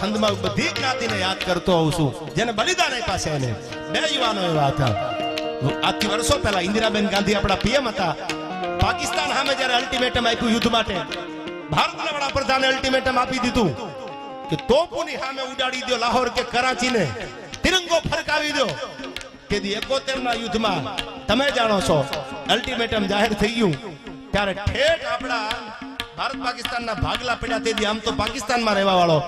છંદમાં બધી જ્ઞાતિને યાદ કરતો હોઉં છું. જેને બલિદાન આપ્યા એને. બે યુવાનો એવા હતા. આજથી વર્ષો પહેલા ઇન્દિરાબેન ગાંધી આપણા પીએમ હતા. પાકિસ્તાન સામે જ્યારે અલ્ટિમેટમ આપ્યું યુદ્ધ માટે, ભારતના વડાપ્રધાને અલ્ટિમેટમ આપી દીધું કે તોપુની સામે ઉડાડી દો લાહોર કે કરાચીને. તિરંગો ફરકાવી દો કે 71 ના યુદ્ધમાં તમે જાણો છો અલ્ટિમેટમ જાહેર થઈ ગયું. ત્યારે ઠેઠ આપણા ભારત પાકિસ્તાનના ભાગલા પડ્યા. તેથી આમ તો પાકિસ્તાનમાં રહેવા વાળો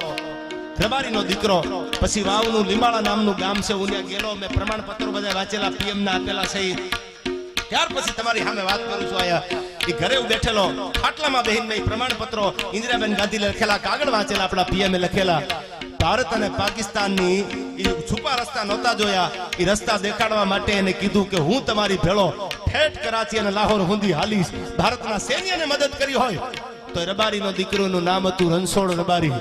રબારીનો દીકરો, પછી વાવનું લીમાળા નામનું ગામ છે હું ત્યાં ગયેલો મેં પ્રમાણપત્રો બધા વાંચેલા પીએમ ના આપેલા છે. ત્યાર પછી તમારી સામે વાત કરું છું આયા એ ઘરે બેઠેલો. ખાટલામાં બહેન મેં પ્રમાણપત્રો ઇન્દિરાબેન ગાંધી લખેલા, કાગળ વાંચેલા, આપણા પીએમએ લખેલા. ભારત અને પાકિસ્તાનની છુપા રસ્તા નહોતા જોયા. એ રસ્તા દેખાડવા માટે એને કીધું કે હું તમારી ભેળો ઠેઠ કરાચી અને લાહોર હુંદી હાલીશ. ભારતના સૈન્યને મદદ કરી હોય. તો રબારીનો દીકરોનું નામ હતું રણછોડ રબારી.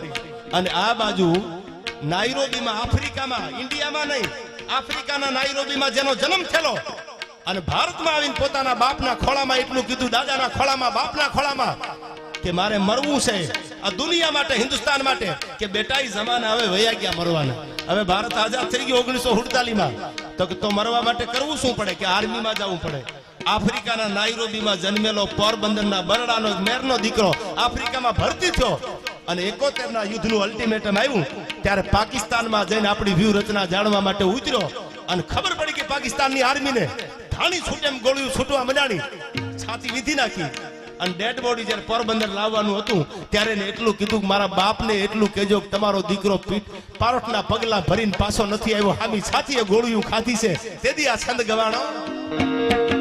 અને આ બાજુ નાયરોબીમાં આફ્રિકામાં, ઇન્ડિયામાં નહીં, આફ્રિકાના નાયરોબીમાં જેનો જન્મ થયેલો. અને ભારતમાં આવીને પોતાના બાપના ખોળામાં એટલું કીધું, દાદાના ખોળામાં, બાપના ખોળામાં, કે મારે મરવું છે આ દુનિયા માટે, હિન્દુસ્તાન માટે, કે બેટા જમાના હવે વયા ગયા મરવાના. હવે ભારત આઝાદ થઈ ગયું ઓગણીસો માં તો કે તો મરવા માટે કરવું શું પડે? કે આર્મીમાં જવું પડે? આફ્રિકાના નાયરોબીમાં જન્મેલો પોરબંદરના બરડાનો, મેરનો દીકરો આફ્રિકામાં ભરતી થયો. અને એકોતેર ના યુદ્ધનું અલ્ટિમેટમ આવ્યું, ત્યારે પાકિસ્તાનમાં જઈને આપણી વ્યૂહ રચના જાણવા માટે ઉતર્યો અને ખબર પડી કે પાકિસ્તાનની આર્મીને ધાણી છૂટેમ ગોળીઓ છૂટવા મંડાણી છાતી વીધી નાખી અને ડેડ બોડી જ્યારે પોરબંદર લાવવાનું હતું, ત્યારે એને એટલું કીધું મારા બાપને એટલું કહેજો કે તમારો દીકરો પીઠ પારોઠના પગલા ભરીને પાછો નથી આવ્યો, હામી છાતીએ ગોળીઓ ખાધી છે, તેથી આ છંદ ગવાણો.